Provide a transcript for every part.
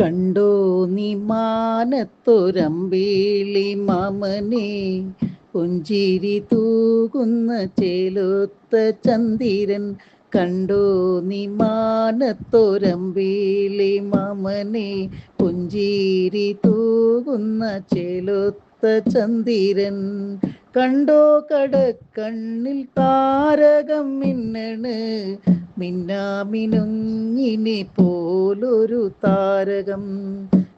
കണ്ടോ നീ മാനത്തൊരമ്പേളി മാമനെ. പുഞ്ചിരി തൂകുന്ന ചേലൊത്ത ചന്ദിരൻ കണ്ടോ നീ മാനത്തൊരമ്പേളി മാമനെ. പുഞ്ചിരി തൂകുന്ന ചേലൊത്ത ചന്ദിരൻ കണ്ടോ കടക്കണ്ണിൽ താരകം മിന്നണ്. മിന്നാമിനുങ്ങിനെ പോലൊരു താരകം.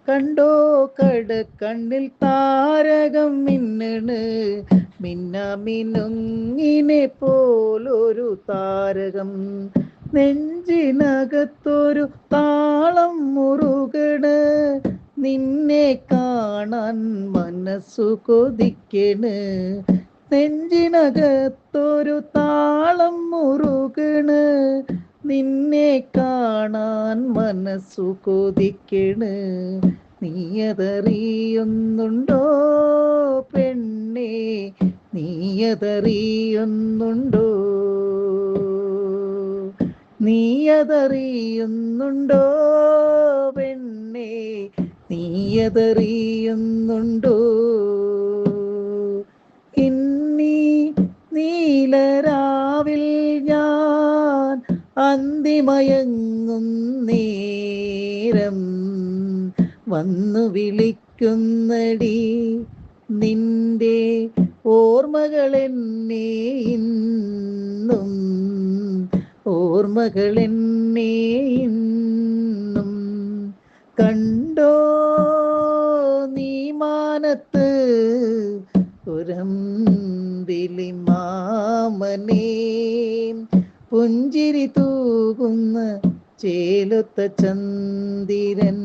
കണ്ടോ കടക്കണ്ണിൽ താരകം മിന്നണ്. മിന്നാമിനുങ്ങിനെ പോലൊരു താരകം. നെഞ്ചിനകത്തൊരു താളം മുറുകണ്. നിന്നെ കാണാൻ മനസ്സു കൊതിക്കണ്. നെഞ്ചിനകത്തൊരു താളം മുറുകണ്. നിന്നെ കാണാൻ മനസ്സു കൊതിക്കണ്. നീയതറിയുന്നുണ്ടോ പെണ്ണെ? നീയതറിയുന്നുണ്ടോ? നീയതറിയുന്നുണ്ടോ പെണ്ണെ? നീയതറിയുന്നുണ്ടോ? നീലരാവിൽ ഞാൻ അന്തിമയങ്ങും നേരം വന്നു വിളിക്കുന്നടി. നിന്റെ ഓർമ്മകളെന്നെ ഇന്നും ഓർമ്മകളെന്നെ ഇന്നും കണ്ടോ? നീ മാനത്ത് പുരമ്പിലി മാമനേ പുഞ്ചിരി തൂകുന്ന ചേലൊത്ത ചന്ദിരൻ.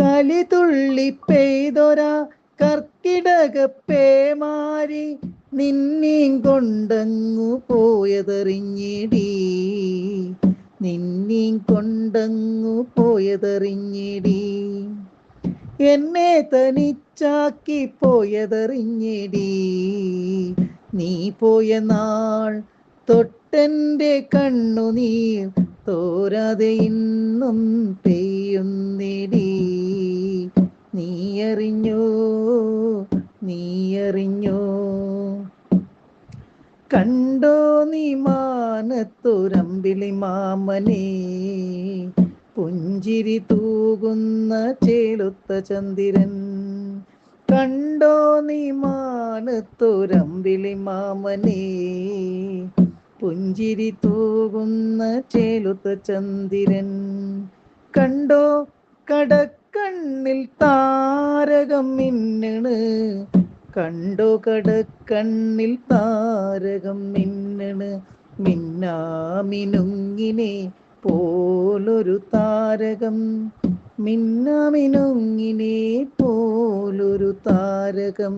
കലിതുള്ളി പെയ്തൊരാ കർക്കിടക പേമാരി നിന്നീം കൊണ്ടങ്ങു പോയതെറിഞ്ഞിടി. നിന്നീം കൊണ്ടങ്ങു പോയതെറിഞ്ഞിടി. എന്നെ തനിച്ചാക്കി പോയതെറിഞ്ഞിടി. നീ പോയ നാൾ തൊട്ടെന്റെ കണ്ണുനീർ തോരാതെ ഇന്നും പെയ്യുന്നിടി. നീ അറിഞ്ഞോ? നീ അറിഞ്ഞോ? കണ്ടോ നീ മാനത്തൊരമ്പിളി മാമനെ? പുഞ്ചിരി തൂകുന്ന ചേലുത്ത ചന്ദിരൻ. കണ്ടോ നീ മാനത്തൊരമ്പിളി മാമനെ? പുഞ്ചിരി തൂകുന്ന ചേലുത്ത ചന്ദിരൻ. കണ്ടോ കടക്കണ്ണിൽ താരകം മിന്നണ്. കണ്ടോ കടക്കണ്ണിൽ താരകം മിന്നണ്. മിന്നാമിനുങ്ങിനെ പോലൊരു താരകം. മിന്നാമിനുങ്ങിനെ പോലൊരു താരകം.